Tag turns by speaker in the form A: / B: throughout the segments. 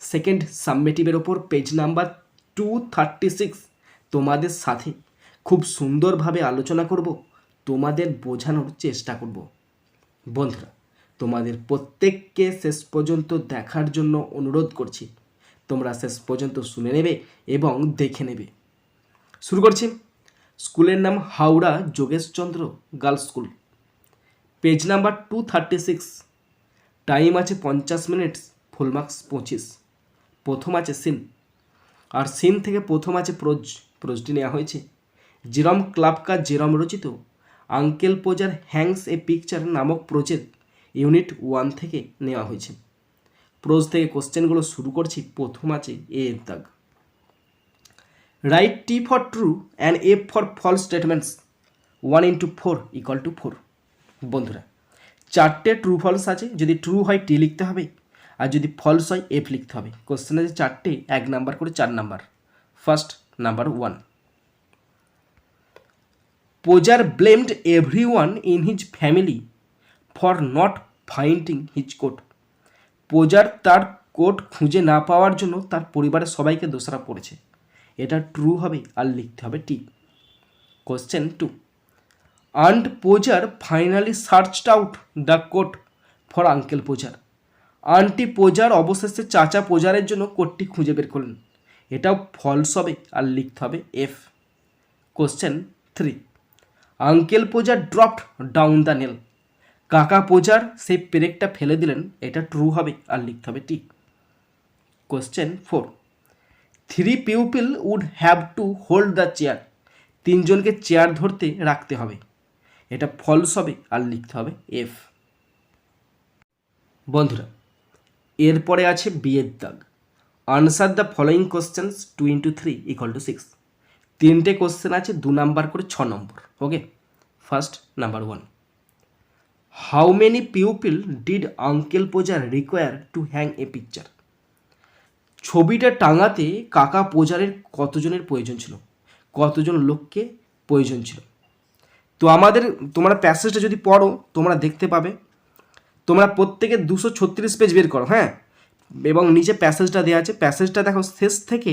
A: Second সাবমেটিভের ওপর page number two thirty six তোমাদের সাথে খুব সুন্দরভাবে আলোচনা করব, তোমাদের বোঝানোর চেষ্টা করব। বন্ধুরা, তোমাদের প্রত্যেককে শেষ পর্যন্ত দেখার জন্য অনুরোধ করছি। তোমরা শেষ পর্যন্ত শুনে নেবে এবং দেখে নেবে। শুরু করছি। স্কুলের নাম Howrah Jogeshchandra girls school. Page number two thirty six time আছে পঞ্চাশ মিনিট ফুল মার্কস পঁচিশ। প্রথম আছে সিন। আর সিন থেকে প্রথম আছে প্রোজ, প্রোজটি নেওয়া হয়েছে। জেরম ক্লাবকা জেরম রচিত। Uncle Podger hangs a picture নামক প্রোজের ইউনিট ওয়ান থেকে নেওয়া হয়েছে। প্রোজ থেকে কোশ্চেনগুলো শুরু করছি, প্রথম আছে এ এর দাগ। Write T for true and a for false statements. One into four equal to four. বন্ধুরা, চারটে ট্রু ফলস আছে, যদি ট্রু হয় টি লিখতে হবে। আর যদি ফলস হয় এফ লিখতে হবে। কোশ্চেন আছে চারটে, এক নাম্বার করে চার number first number one Podger blamed every one in his family for not finding his coat Podger তার কোট খুঁজে না পাওয়ার জন্য তার পরিবারের সবাইকে দোষারা পড়েছে এটা ট্রু হবে আর লিখতে হবে T question two aunt Podger finally searched out the coat for uncle Podger auntie Podger অবশেষে চাচা পোজারের জন্য কোটটি খুঁজে বের করলেন। এটাও ফলস হবে আর লিখতে হবে F question three uncle Podger dropped down the nail কাকা পোজার সেই পেরেকটা ফেলে দিলেন, এটা ট্রু হবে আর লিখতে হবে T question four three pupil would have to hold the chair তিনজনকে চেয়ার ধরতে রাখতে হবে। এটা ফলস হবে আর লিখতে হবে এফ বন্ধুরা এরপরে আছে বিয়ের দাগ। Answer the following questions two into three equal to six তিনটে কোশ্চেন আছে, দু নাম্বার করে ছ নম্বর okay first number one how many pupil did uncle Podger require to hang a picture ছবিটা টাঙাতে কাকা পোজারের কতজনের প্রয়োজন ছিল? কতজন লোককে প্রয়োজন ছিল? তো আমাদের, তোমরা প্যাসেজটা যদি পড়ো, তোমরা দেখতে পাবে। তোমরা প্রত্যেকে দুশো ছত্রিশ পেজ বের করো হ্যাঁ? এবং নিচে প্যাসেজটা দেওয়া আছে প্যাসেজটা দেখো শেষ থেকে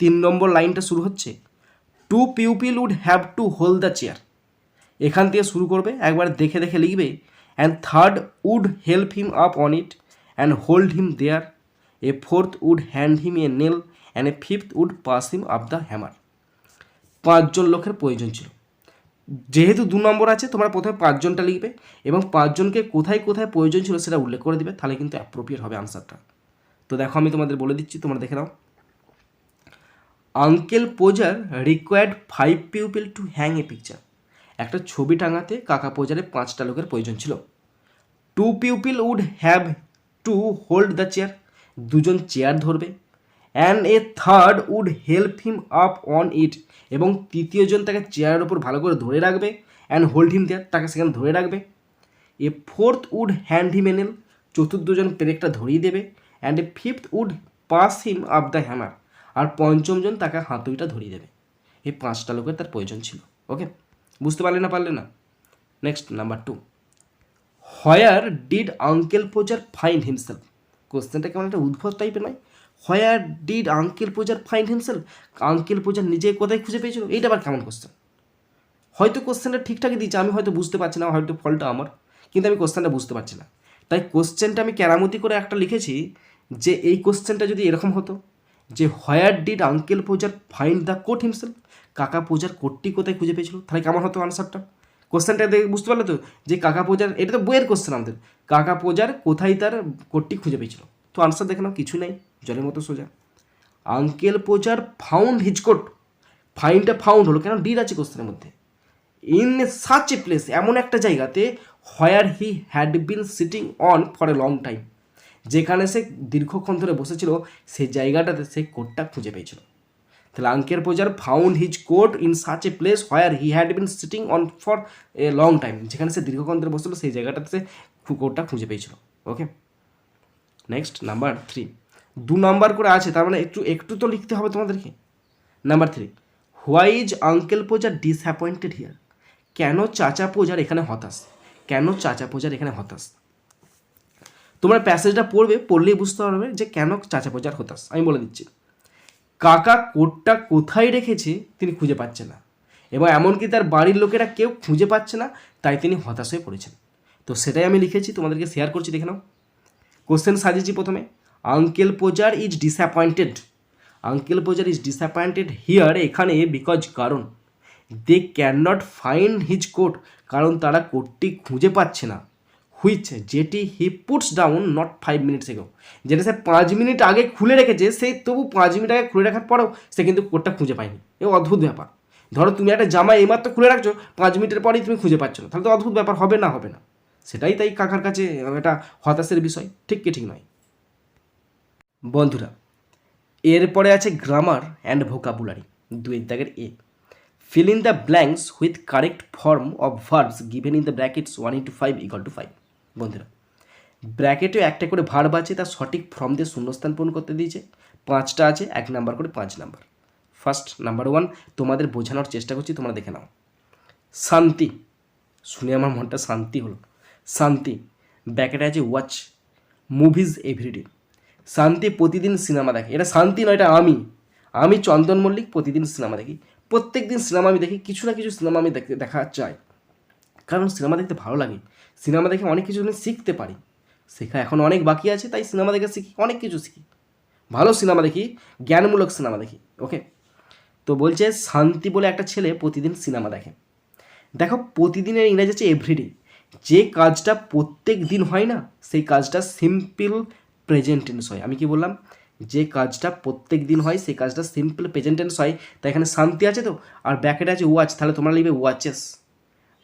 A: তিন নম্বর লাইনটা শুরু হচ্ছে। Two pupil would have to hold the chair এখান থেকে শুরু করবে, একবার দেখে দেখে লিখবে and third would help him up on it and hold him there a fourth would hand him a nail and a fifth would pass him up the hammer পাঁচজন লোকের প্রয়োজন ছিল। যেহেতু দু নম্বর আছে, তোমরা প্রথমে পাঁচজনটা লিখবে এবং পাঁচজনকে কোথায় কোথায় প্রয়োজন ছিল সেটা উল্লেখ করে দিবে, তাহলে কিন্তু অ্যাপ্রোপ্রিয়েট হবে আনসারটা তো দেখো আমি তোমাদের বলে দিচ্ছি, তোমরা দেখে নাও। Uncle Podger required five pupil to hang a picture একটা ছবি টাঙাতে কাকা পোজারে পাঁচটা লোকের প্রয়োজন ছিল। Two pupil would have to hold the chair দুজন চেয়ার ধরবে। And a third would help him up on it এবং তৃতীয়জন তাকে চেয়ারের ওপর ভালো করে ধরে রাখবে অ্যান্ড হোল্ড হিম দেয়ার তাকে সেখানে ধরে রাখবে। A fourth would hand him a nail চতুর্থজন পেরেকটা ধরিয়ে দেবে। And a fifth would pass him up the hammer আর পঞ্চমজন তাকে হাতুড়িটা ধরিয়ে দেবে। এই পাঁচটা লোকের তার প্রয়োজন ছিল ওকে বুঝতে পারলে না পারলে না? Next number two where did uncle Podger find himself কোশ্চেনটা কেমন একটা উদ্ভব টাইপের নয়। Where did uncle Podger find himself uncle Podger নিজে কোথায় খুঁজে পেয়েছিল? এইটা আবার কেমন কোশ্চেন হয়তো কোশ্চেনটা ঠিকঠাকই দিচ্ছে আমি হয়তো বুঝতে পারছি না, হয়তো ফলটা আমার, কিন্তু আমি কোশ্চেনটা বুঝতে পারছি না। তাই কোশ্চেনটা আমি কেরামতি করে একটা লিখেছি যে এই কোশ্চেনটা যদি এরকম হতো, যে where did uncle Podger find the coat himself কাকা পূজার কোটটি কোথায় খুঁজে পেয়েছিল? তাহলে কেমন হতো আনসারটা কোশ্চেনটা দেখে, বুঝতে পারলে তো? যে কাকা পোজার, এটা তো বইয়ের কোশ্চেন আমাদের। কাকা পূজার কোথায় তার কোটটি খুঁজে পেয়েছিল? তো আনসার দেখে নাও, কিছু নেই, জলের মতো সোজা। Uncle Podger found his coat ফাইনটা found হলো কেন? ডিড আছে কোশ্চেনের মধ্যে। In a such a place এমন একটা জায়গাতে where he had been sitting on for a long time যেখানে সে দীর্ঘক্ষণ ধরে বসেছিল সেই জায়গাটাতে সে কোটটা খুঁজে পেয়েছিল। তাহলে uncle Podger found his coat in such a place where he had been sitting on for a long time যেখানে সে দীর্ঘক্ষণ ধরে বসেছিল, সেই জায়গাটাতে সে কোটটা খুঁজে পেয়েছিল। ওকে নেক্সট নাম্বার থ্রি দু নাম্বার করে আছে, তার মানে একটু একটু তো লিখতে হবে তোমাদেরকে। Number three why is uncle Podger disappointed here কেন চাচা পোজার এখানে হতাশ? কেন চাচা পোজার এখানে হতাশ? তোমরা প্যাসেজটা পড়বে, পড়লেই বুঝতে পারবে যে কেন চাচা পোজার হতাশ। আমি বলে দিচ্ছি। কাকা কোটটা কোথায় রেখেছে, তিনি খুঁজে পাচ্ছে না। এবং এমনকি তার বাড়ির লোকেরা কেউ খুঁজে পাচ্ছে না, তাই তিনি হতাশ হয়ে পড়েছেন। তো সেটাই আমি লিখেছি, তোমাদেরকে শেয়ার করছি, দেখে নাও। কোশ্চেন সাজিয়েছি প্রথমে। Uncle Podger is disappointed uncle Podger is disappointed here এখানে বিকজ কারণ they can not find his coat কারণ তারা কোটটি খুঁজে পাচ্ছে না। হুইচ যেটি he puts down not five minutes ago যেটা সে পাঁচ মিনিট আগে খুলে রেখেছে, সে তবু পাঁচ মিনিট আগে খুলে রাখার পরেও সে কিন্তু কোটটা খুঁজে পায়নি। এ অদ্ভুত ব্যাপার। ধরো তুমি একটা জামা এইমাত্র খুলে রাখছো, পাঁচ মিনিটের পরেই তুমি খুঁজে পাচ্ছ না। তাহলে তো অদ্ভুত ব্যাপার, হবে না হবে না। সেটাই তাই কাকার কাছে এটা হতাশের বিষয়, ঠিক কি ঠিক নয়? বন্ধুরা, এরপরে আছে গ্রামার অ্যান্ড ভোকাবুলারি দুই দাগের এ। Fill in the blanks with correct form of verbs given in the brackets one into five equal to five বন্ধুরা ব্র্যাকেটে একটা করে ভার্ব আছে তার সঠিক ফর্ম দিয়ে শূন্যস্থান পূরণ করতে দিয়েছে। পাঁচটা আছে, এক নাম্বার করে পাঁচ নাম্বার ফার্স্ট নাম্বার ওয়ান তোমাদের বোঝানোর চেষ্টা করছি, তোমরা দেখে নাও। শান্তি। শুনে আমার মনটা শান্তি হলো। শান্তি ব্যাকেটে আছে ওয়াচ মুভিজ এভরিডে শান্তি প্রতিদিন সিনেমা দেখে। এটা শান্তি নয়, এটা আমি। আমি চন্দন মল্লিক প্রতিদিন সিনেমা দেখি। প্রত্যেক দিন সিনেমা আমি দেখি, কিছু না কিছু সিনেমা আমি দেখতে, দেখা চাই। কারণ সিনেমা দেখতে ভালো লাগে। সিনেমা দেখে অনেক কিছু আমি শিখতে পারি। শেখা এখন অনেক বাকি আছে, তাই সিনেমা দেখে শিখি, অনেক কিছু শিখি। ভালো সিনেমা দেখি, জ্ঞানমূলক সিনেমা দেখি ওকে তো বলছে শান্তি বলে একটা ছেলে প্রতিদিন সিনেমা দেখে। দেখো, প্রতিদিনের ইংরেজি হচ্ছে এভরিডে যে কাজটা প্রত্যেক দিন হয় না, সেই কাজটা সিম্পল প্রেজেন্ট টেন্স হয়। আমি কি বললাম? যে কাজটা প্রত্যেক দিন হয়, সেই কাজটা সিম্পল প্রেজেন্ট টেন্স হয়। তাই এখানে শান্তি আছে তো? আর ব্যাকেটে আছে ওয়াচ তাহলে তোমরা লিখবে watches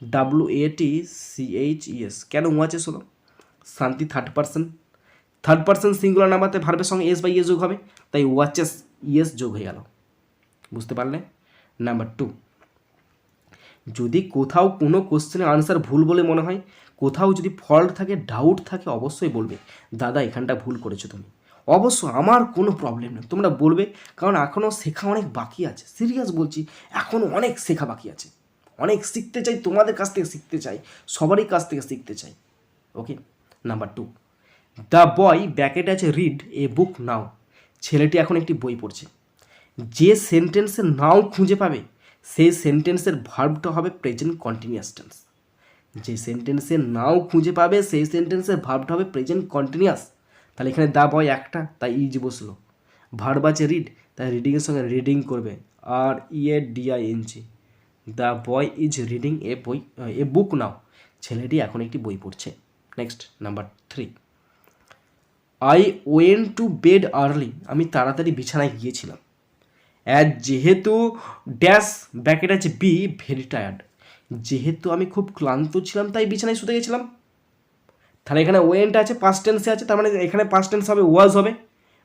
A: W A T C H E S কেন ওয়াচেস হলো? শান্তি third person third person singular নাম্বারতে ভার্বের সঙ্গে এস বাই এ যোগ হবে, তাই ওয়াচেস ইএস যোগ হয়ে গেল। বুঝতে পারলে? নাম্বার টু যদি কোথাও কোনো কোশ্চেনের আনসার ভুল বলে মনে হয়, কোথাও যদি ফল্ট থাকে ডাউট থাকে, অবশ্যই বলবে, দাদা, এখানটা ভুল করেছ তুমি। অবশ্য আমার কোনো প্রবলেম নেই, তোমরা বলবে, কারণ এখনও শেখা অনেক বাকি আছে। সিরিয়াস বলছি এখনও অনেক শেখা বাকি আছে। অনেক শিখতে চাই, তোমাদের কাছ থেকে শিখতে চাই, সবারই কাছ থেকে শিখতে চাই। Okay number two the boy bracket আছে রিড এ বুক নাও ছেলেটি এখন একটি বই পড়ছে। যে সেন্টেন্সে নাও খুঁজে পাবে সেই সেন্টেন্সের ভার্বটা হবে প্রেজেন্ট কন্টিনিউয়াস টেন্স যে সেন্টেন্সে নাও খুঁজে পাবে, সেই সেন্টেন্সের ভার্বটা হবে প্রেজেন্ট কন্টিনিউয়াস তাহলে এখানে দা বয় একটা, তাই ইজ বসল। ভার্ব আছে রিড তাই রিডিংয়ের সঙ্গে রিডিং করবে। R E A D I G the boy is reading a বই এ বুক নাও ছেলেটি এখন একটি বই পড়ছে। Next number three I went to bed early আমি তাড়াতাড়ি বিছানায় গিয়েছিলাম। অ্যাজ যেহেতু ড্যাশ ব্যাকেট আছে বি ভেরি টায়ার্ড যেহেতু আমি খুব ক্লান্ত ছিলাম, তাই বিছানায় শুতে গেছিলাম। তাহলে এখানে ওয়েনটা আছে পাস্ট টেন্সে আছে, তার মানে এখানে পাস্ট টেন্স হবে ওয়াজ হবে।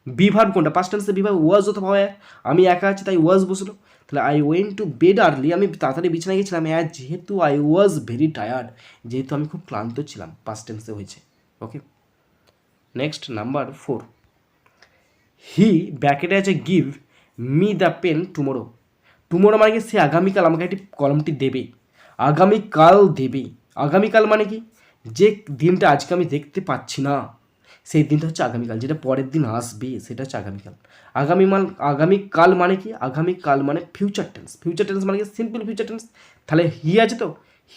A: বিভাগ কোনটা? পাস্ট টেন্সে বিভাগ ওয়াজ হতে হবে আমি একা আছি, তাই ওয়াজ বসল। তাহলে I went to bed early আমি তাড়াতাড়ি বিছানায় গেছিলাম অ্যাজ যেহেতু আই ওয়াজ ভেরি টায়ার্ড যেহেতু আমি খুব ক্লান্ত ছিলাম পাস্ট টেন্সে হয়েছে। Okay next number four he ব্যাকেটে আছে give me the pen tomorrow tomorrow মানে কি? সে আগামীকাল আমাকে একটি কলমটি দেবে। আগামীকাল দেবে। আগামীকাল মানে কি? যে দিনটা আজকে আমি দেখতে পাচ্ছি না, সেই দিনটা হচ্ছে আগামীকাল। যেটা পরের দিন আসবে, সেটা হচ্ছে আগামীকাল। আগামী মাল আগামীকাল মানে কি? আগামীকাল মানে ফিউচার টেন্স ফিউচার টেন্স মানে কি? সিম্পল ফিউচার টেন্স তাহলে হি আছে তো?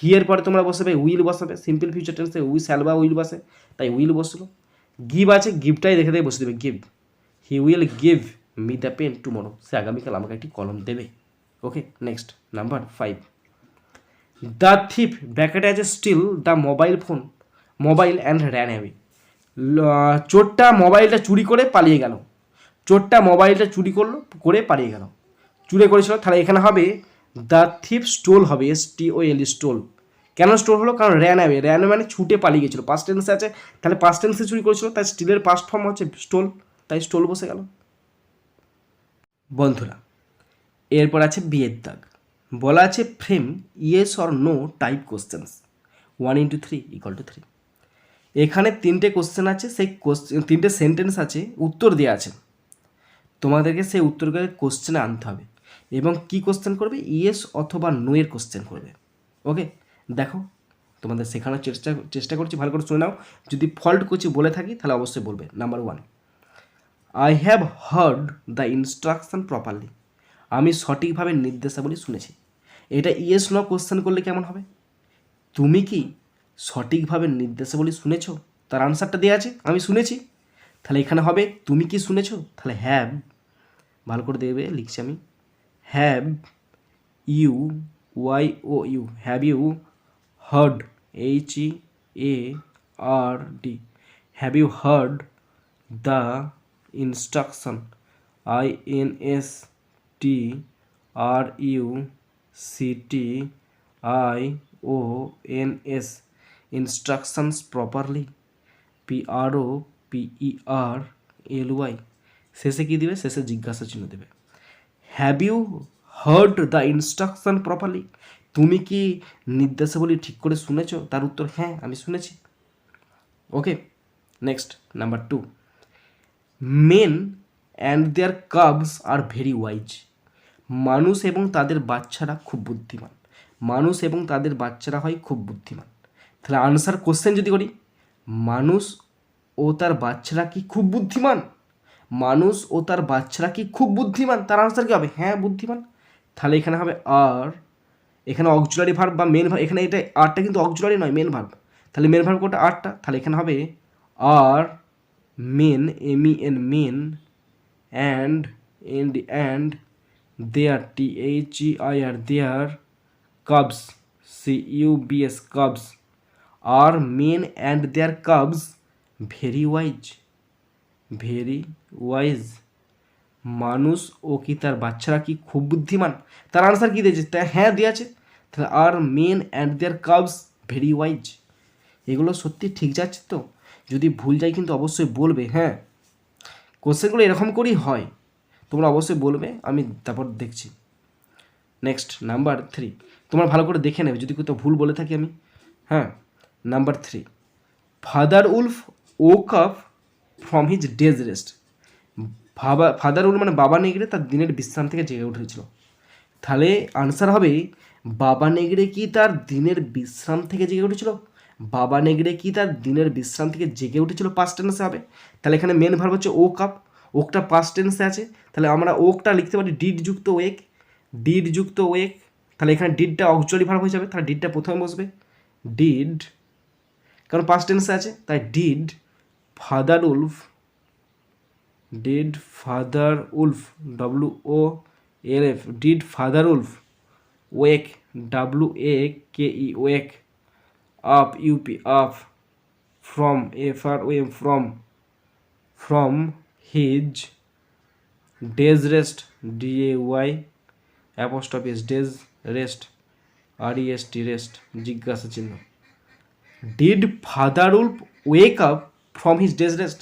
A: হিয়ের পরে তোমরা বসাবে উইল বসাবে। সিম্পল ফিউচার টেন্সে উই শ্যাল বা উইল বসে। তাই উইল বসল। গিভ আছে গিভটাই দেখে দেখে বসে দেবে। Give he will give me the pen tomorrow সে আগামীকাল আমাকে একটি কলম দেবে। Okay next number five the thief ব্যাকেটে আছে steal the mobile phone mobile and ran away চোরটা মোবাইলটা চুরি করে পালিয়ে গেল। চোরটা মোবাইলটা চুরি করল, করে পালিয়ে গেল। চুরি করেছিল, তাহলে এখানে হবে দ্য থিপ স্টোল হবে S T O L stole কেন স্টোর হলো? কারণ র্যান অ্যাওয়ে র্যান মানে ছুটে পালিয়ে গেছিল। পাস্ট টেন্সে আছে, তাহলে পাস্ট টেন্সে চুরি করেছিল, তাই স্টিলের পাস্ট ফর্ম হচ্ছে স্টোল তাই স্টোল বসে গেল। বন্ধুরা, এরপর আছে বিয়ের দাগ। বলা আছে frame yes or no type questions one into three equal to three এখানে তিনটে কোশ্চেন আছে, সেই কোশ্চেন তিনটে সেন্টেন্স আছে, উত্তর দেওয়া আছে। তোমাদেরকে সেই উত্তরগুলো কোশ্চেনে আনতে হবে। এবং কি কোশ্চেন করবে? ইয়েস অথবা নো এর কোশ্চেন করবে। ওকে দেখো, তোমাদের শেখানোর চেষ্টা চেষ্টা করছি, ভালো করে শুনে নাও। যদি ফল্ট করছি বলে থাকি, তাহলে অবশ্যই বলবে। Number one I have heard the instruction properly আমি সঠিকভাবে নির্দেশাবলী শুনেছি। এটা ইয়েস ন কোশ্চেন করলে কেমন হবে? তুমি কি সঠিকভাবে নির্দেশাবলী শুনেছো? তার আনসারটা দেওয়া আছে, আমি শুনেছি। তাহলে এখানে হবে, তুমি কি শুনেছ? তাহলে হ্যাভ ভালো করে দেখবে, লিখছি আমি। Have you Y O U have you heard H E A R D have you heard the instruction, I N S T R U C T I O N S, instructions properly, P R O P E R L Y. শেষে কী দিবে? শেষে জিজ্ঞাসা চিহ্ন দেবে। Have you heard the instruction properly তুমি কি নির্দেশাবলী ঠিক করে শুনেছো? তার উত্তর হ্যাঁ আমি শুনেছি। Okay next number two men and their cubs are very wise মানুষ এবং তাদের বাচ্চারা খুব বুদ্ধিমান। মানুষ এবং তাদের বাচ্চারা হয় খুব বুদ্ধিমান। তাহলে আনসার কোশ্চেন যদি করি, মানুষ ও তার বাচ্চারা কি খুব বুদ্ধিমান? মানুষ ও তার বাচ্চারা কি খুব বুদ্ধিমান? তার আনসার কি হবে? হ্যাঁ বুদ্ধিমান। তাহলে এখানে হবে আর এখানে অক্সুলারি ভার্ব বা মেন ভার্ব এখানে এটা আরটা কিন্তু অক্সুলারি নয় মেন ভার্ব তাহলে মেন ভার্ব কোটা আরটা তাহলে এখানে হবে are their T H E I R their cubs C U B S cubs are men and their cubs very wise very wise মানুষ ও কি তার বাচ্চারা কি খুব বুদ্ধিমান? তার আনসার কী দিয়েছে? তা হ্যাঁ দিয়েছে। তাহলে are men and their cubs very wise এগুলো সত্যি ঠিক যাচ্ছে তো? যদি ভুল যায় কিন্তু অবশ্যই বলবে হ্যাঁ। কোশ্চেনগুলো এরকম করেই হয়। তোমরা অবশ্যই বলবে, আমি তারপর দেখছি। নেক্সট নাম্বার থ্রি তোমরা ভালো করে দেখে নেবে, যদি কোথাও ভুল বলে থাকি আমি। হ্যাঁ number three father wolf woke up from his day's rest ভাবা ফাদার উলফ মানে বাবা নেগড়ে তার দিনের বিশ্রাম থেকে জেগে উঠেছিল। তাহলে আনসার হবে, বাবা নেগড়ে কি তার দিনের বিশ্রাম থেকে জেগে উঠেছিল? বাবা নেগড়ে কি তার দিনের বিশ্রাম থেকে জেগে উঠেছিল পাঁচ টেন্সে হবে তাহলে এখানে মেন ভার্ব হচ্ছে ও কাপ ওকটা পাস্ট টেন্সে আছে। তাহলে আমরা ওকটা লিখতে পারি ডিড যুক্ত ওয়েক ডিড যুক্ত ওয়েক তাহলে এখানে ডিডটা অক্সুয়ালি ভার্ব হয়ে যাবে, তাহলে ডিডটা প্রথমে বসবে। ডিড কারণ পাস্ট টেন্সে আছে, তাই did father wolf did father wolf W O L F did father wolf wake W A K E wake up UP up from F R O from from his day's rest D A Y apostrophe s day's rest R S T rest জিজ্ঞাসা চিহ্ন। Did father wolf wake up from his day's rest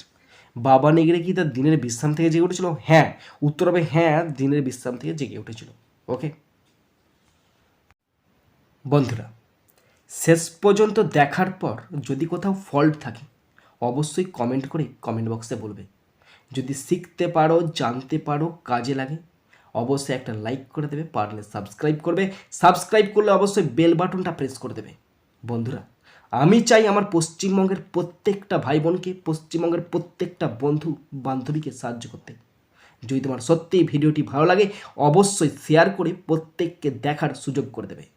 A: বাবা নেগড়ে কি তার দিনের বিশ্রাম থেকে জেগে উঠেছিল? হ্যাঁ। উত্তর হবে হ্যাঁ দিনের বিশ্রাম থেকে জেগে উঠেছিল। ওকে বন্ধুরা শেষ পর্যন্ত দেখার পর যদি কোথাও ফল্ট থাকে, অবশ্যই কমেন্ট করে কমেন্ট বক্সে বলবে। যদি শিখতে পারো, জানতে পারো, কাজে লাগে, অবশ্যই একটা লাইক করে দেবে, পারলে সাবস্ক্রাইব করবে। সাবস্ক্রাইব করলে অবশ্যই বেল বাটনটা প্রেস করে দেবে। বন্ধুরা, আমি চাই আমার পশ্চিমবঙ্গের প্রত্যেকটা ভাই বোনকে পশ্চিমবঙ্গের প্রত্যেকটা বন্ধু বান্ধবীকে সাহায্য করতে। যদি তোমার সত্যিই ভিডিওটি ভালো লাগে, অবশ্যই শেয়ার করে প্রত্যেককে দেখার সুযোগ করে দেবে।